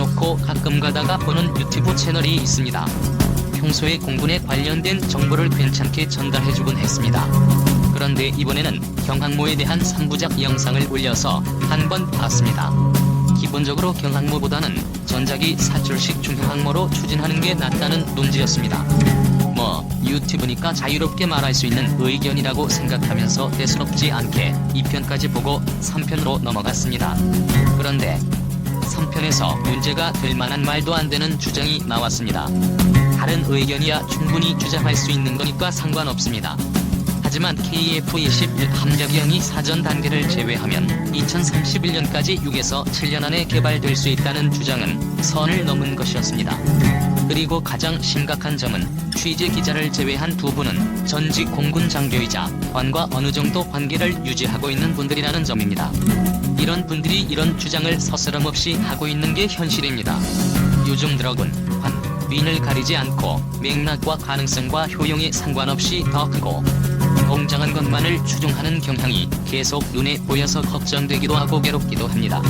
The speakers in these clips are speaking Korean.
해놓고 가끔 가다가 보는 유튜브 채널이 있습니다. 평소에 공군에 관련된 정보를 괜찮게 전달해주곤 했습니다. 그런데 이번에는 경항모에 대한 3부작 영상을 올려서 한 번 봤습니다. 기본적으로 경항모보다는 전작이 사출식 중형항모로 추진하는 게 낫다는 논지였습니다. 뭐 유튜브니까 자유롭게 말할 수 있는 의견이라고 생각하면서 대수롭지 않게 2편까지 보고 3편으로 넘어갔습니다. 그런데 3편에서 문제가 될 만한 말도 안 되는 주장이 나왔습니다. 다른 의견이야 충분히 주장할 수 있는 거니까 상관없습니다. 하지만 KF-21 함자기형이 사전 단계를 제외하면 2031년까지 6에서 7년 안에 개발될 수 있다는 주장은 선을 넘은 것이었습니다. 그리고 가장 심각한 점은 취재 기자를 제외한 두 분은 전직 공군 장교이자 관과 어느 정도 관계를 유지하고 있는 분들이라는 점입니다. 이런 분들이 이런 주장을 서스럼없이 하고 있는 게 현실입니다. 요즘 드럭은 관, 윈을 가리지 않고 맥락과 가능성과 효용에 상관없이 더 크고 공정한 것만을 추종하는 경향이 계속 눈에 보여서 걱정되기도 하고 괴롭기도 합니다.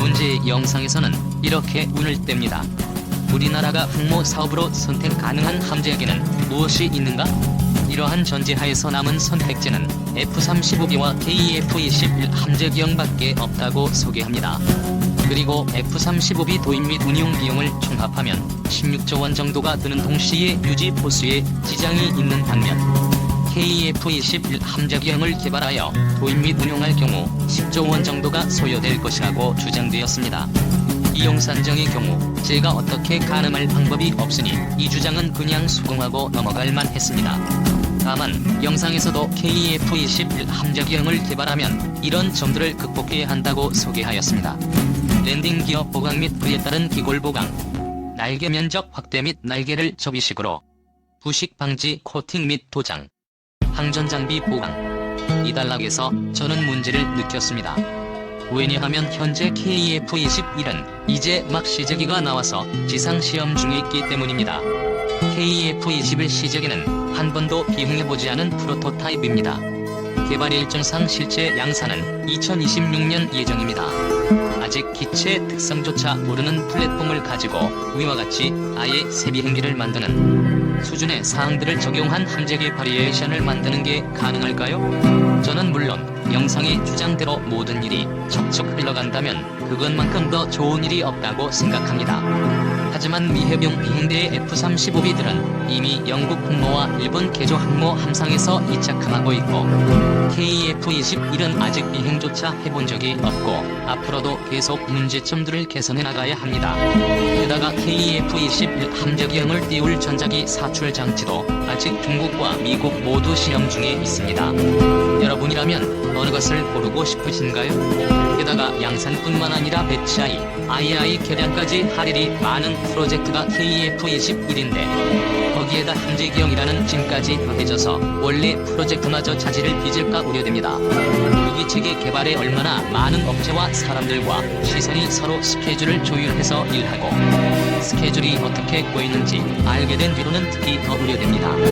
문제의 영상에서는 이렇게 운을 뗍니다. 우리나라가 항모 사업으로 선택 가능한 함재에게는 무엇이 있는가? 이러한 전제하에서 남은 선택지는 F-35B와 KF-21 함재기형밖에 없다고 소개합니다. 그리고 F-35B 도입 및 운용 비용을 총합하면 16조 원 정도가 드는 동시에 유지 보수에 지장이 있는 반면 KF-21 함자기형을 개발하여 도입 및 운용할 경우 10조 원 정도가 소요될 것이라고 주장되었습니다. 이용 산정의 경우 제가 어떻게 가늠할 방법이 없으니 이 주장은 그냥 수긍하고 넘어갈 만했습니다. 다만 영상에서도 KF-21 함자기형을 개발하면 이런 점들을 극복해야 한다고 소개하였습니다. 랜딩 기어 보강 및 그에 따른 기골 보강, 날개 면적 확대 및 날개를 접이식으로 부식 방지 코팅 및 도장, 항전 장비 보강. 이 단락에서 저는 문제를 느꼈습니다. 왜냐하면 현재 KF-21은 이제 막 시제기가 나와서 지상 시험 중에 있기 때문입니다. KF-21 시제기는 한 번도 비행해보지 않은 프로토타입입니다. 개발 일정상 실제 양산은 2026년 예정입니다. 아직 기체 특성조차 모르는 플랫폼을 가지고 위와 같이 아예 새 비행기를 만드는 수준의 사항들을 적용한 함재기 바리에이션을 만드는 게 가능할까요? 저는 물론 영상의 주장대로 모든 일이 척척 흘러간다면 그것만큼 더 좋은 일이 없다고 생각합니다. 하지만 미해병 비행대의 F-35B들은 이미 영국 항모와 일본 개조 항모 함상에서 이착함하고 있고 KF-21은 아직 비행조차 해본 적이 없고 앞으로도 계속 문제점들을 개선해 나가야 합니다. 게다가 KF-21 함재기형을 띄울 전자기 사출 장치도 아직 중국과 미국 모두 시험 중에 있습니다. 여러분이라면 어느 것을 고르고 싶으신가요? 게다가 양산뿐만 아니라 배치아이, II 개량까지 할 일이 많은 프로젝트가 KF-21인데 거기에다 함재기형이라는 짐까지 더해져서 원래 프로젝트마저 자질을 빚을까 우려됩니다. 무기체계 개발에 얼마나 많은 업체와 사람들과 시선이 서로 스케줄을 조율해서 일하고 스케줄이 어떻게 꼬이는지 알게 된 뒤로는 특히 더 우려됩니다.